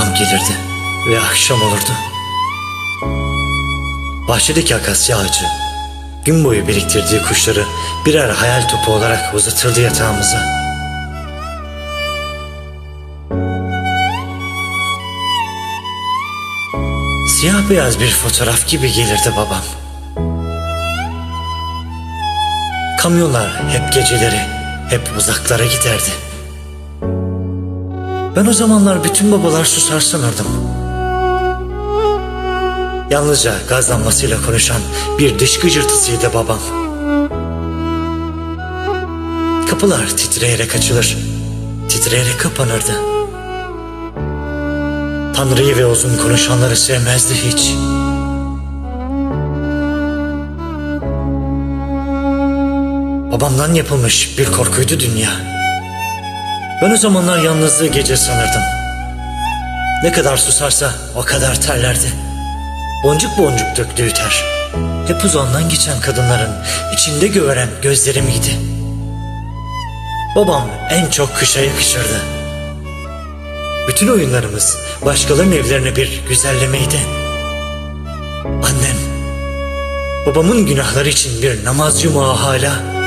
gelirdi ve akşam olurdu. Bahçedeki akasya ağacı gün boyu biriktirdiği kuşları birer hayal topu olarak uzatırdı yatağımıza. Siyah beyaz bir fotoğraf gibi gelirdi babam. Kamyonlar hep geceleri, hep uzaklara giderdi. Ben o zamanlar bütün babalar susar sanırdım. Yalnızca gazlanmasıyla konuşan bir dış gıcırtısıydı babam. Kapılar titreyerek açılır, titreyerek kapanırdı. Tanrı'yı ve uzun konuşanları sevmezdi hiç. Babamdan yapılmış bir korkuydu dünya. Ben o zamanlar yalnızlığı gece sanırdım. Ne kadar susarsa o kadar terlerdi. Boncuk boncuk döktüğü ter. Hep uzağından geçen kadınların içinde göveren gözleri miydi? Babam en çok kışa yakışırdı. Bütün oyunlarımız başkalarının evlerine bir güzellemeydi. Annem, babamın günahları için bir namaz yumağı hala.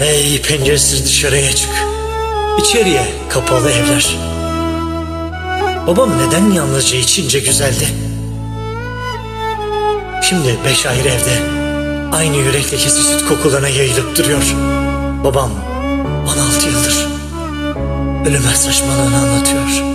Ey penceresiz dışarıya çık. İçeriye kapalı evler. Babam neden yalnızca içince güzeldi? Şimdi beş ayrı evde aynı yürekteki süt kokularına yayılıp duruyor. Babam 16 yıldır ölüme saçmalığını anlatıyor.